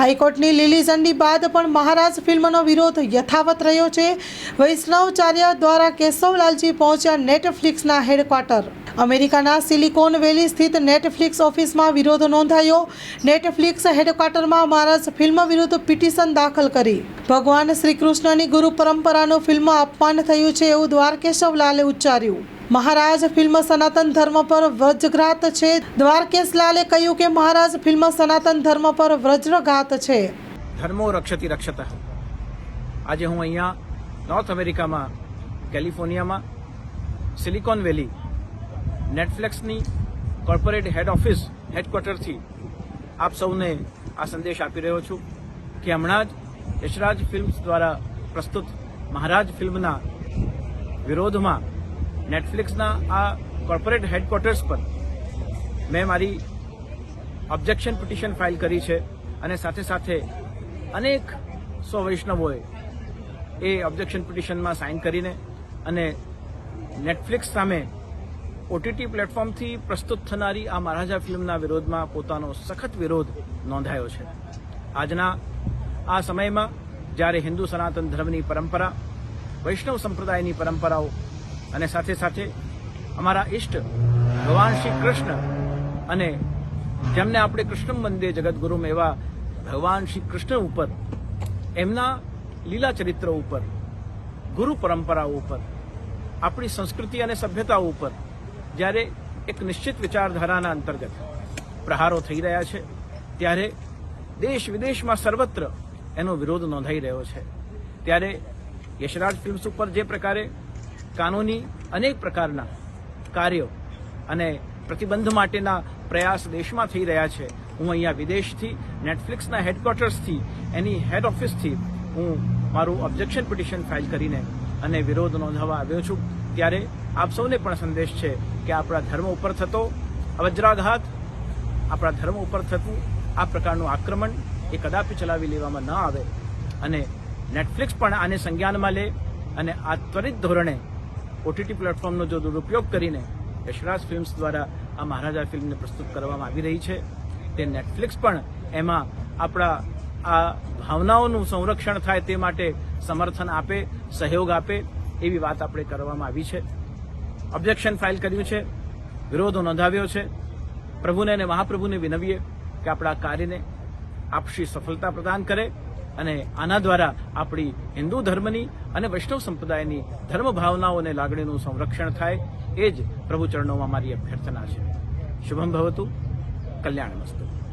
હાઈકોર્ટની લીલી ઝંડી બાદ પણ મહારાજ ફિલ્મનો વિરોધ યથાવત રહ્યો છે. વૈષ્ણવચાર્ય દ્વારા કેશવલાલજી પહોંચ્યા નેટફ્લિક્સના હેડક્વાર્ટર. અમેરિકાના સિલિકોન વેલી સ્થિત નેટફ્લિક્સ ઓફિસમાં વિરોધ નોંધાયો. નેટફ્લિક્સ હેડક્વાર્ટરમાં મહારાજ ફિલ્મ વિરુદ્ધ પિટિશન દાખલ કરી. ભગવાન શ્રી કૃષ્ણની ગુરુ પરંપરાનું ફિલ્મ અપમાન થયું છે એવું દ્વારકેશવલાલે ઉચ્ચાર્યું. મહારાજ ફિલ્મ સનાતન ધર્મ પર વજ્રઘાત છે. દ્વારકેશ લાલે કહ્યું કે મહારાજ ફિલ્મ સનાતન ધર્મ પર વજ્રઘાત છે. ધર્મો રક્ષતી રક્ષત. આજે હું અહીંયા નોર્થ અમેરિકામાં કેલિફોર્નિયામાં સિલિકોન વેલી નેટફ્લિક્સની કોર્પોરેટ હેડ ઓફિસ હેડક્વાર્ટરથી આપ સૌને આ સંદેશ આપી રહ્યો છું કે હમણાં જ યશરાજ ફિલ્મ્સ દ્વારા પ્રસ્તુત મહારાજ ફિલ્મના વિરોધમાં નેટફ્લિક્સના આ કોર્પોરેટ હેડક્વાર્ટર્સ પર મેં મારી ઓબ્જેક્શન પિટિશન ફાઇલ કરી છે અને સાથે સાથે અનેક સો વૈષ્ણવોએ એ ઓબ્જેક્શન પિટિશનમાં સાઇન કરીને અને નેટફ્લિક્સ સામે ઓટીટી પ્લેટફોર્મથી પ્રસ્તુત થનારી આ મહારાજા ફિલ્મના વિરોધમાં પોતાનો સખત વિરોધ નોંધાયો છે. આજના આ સમયમાં જ્યારે હિન્દુ સનાતન ધર્મની પરંપરા, વૈષ્ણવ સંપ્રદાયની પરંપરાઓ અને સાથે સાથે અમારા ઈષ્ટ ભગવાન શ્રી કૃષ્ણ અને જેમને આપણે કૃષ્ણ મંદિર જગતગુરુમ એવા ભગવાન શ્રી કૃષ્ણ ઉપર, એમના લીલા ચરિત્ર ઉપર, ગુરુ પરંપરાઓ ઉપર, આપણી સંસ્કૃતિ અને સભ્યતાઓ ઉપર જ્યારે એક નિશ્ચિત વિચારધારાના અંતર્ગત પ્રહારો થઈ રહ્યા છે, ત્યારે દેશ વિદેશમાં સર્વત્ર એનો વિરોધ નોંધાઈ રહ્યો છે. ત્યારે યશરાજ ફિલ્મ્સ ઉપર જે પ્રકારે કાનૂની અનેક પ્રકારના કાર્યો અને પ્રતિબંધ માટેના પ્રયાસ દેશમાં થઈ રહ્યા છે. હું અહીંયા વિદેશથી, નેટફ્લિક્સના હેડક્વાર્ટર્સથી, એની હેડ ઓફિસથી હું મારું ઓબ્જેક્શન પિટિશન ફાઇલ કરીને અને વિરોધ નોંધાવવા આવ્યો છું. ત્યારે આપ સૌને પણ સંદેશ છે કે આપણા ધર્મ ઉપર થતો વજ્રાઘાત આપણા ધર્મ ઉપર થતું આ પ્રકારનું આક્રમણ એ કદાપી ચલાવી લેવામાં ન આવે. અને નેટફ્લિક્સ પણ આને સંજ્ઞાનમાં લે અને આ ત્વરિત ધોરણે ઓટીટી પ્લેટફોર્મનો જો દુરુપયોગ કરીને યશરાજ ફિલ્મ્સ દ્વારા આ મહારાજા ફિલ્મને પ્રસ્તુત કરવામાં આવી રહી છે, તે નેટફ્લિક્સ પણ એમાં આપણા આ ભાવનાઓનું સંરક્ષણ થાય તે માટે સમર્થન આપે, સહયોગ આપે એવી વાત આપણે કરવામાં આવી છે. ઓબ્જેક્શન ફાઇલ કર્યું છે, વિરોધો નોંધાવ્યો છે. પ્રભુને અને મહાપ્રભુને વિનવીએ કે આપણા કાર્યને આપશી સફળતા પ્રદાન કરે અને આના દ્વારા આપણી હિન્દુ ધર્મની અને વૈષ્ણવ સંપ્રદાયની ધર્મ ભાવનાઓ અને લાગણીનું સંરક્ષણ થાય, એ જ પ્રભુ ચરણોમાં મારી અભ્યર્થના છે. શુભમ ભવતુ. કલ્યાણ મસ્તુ.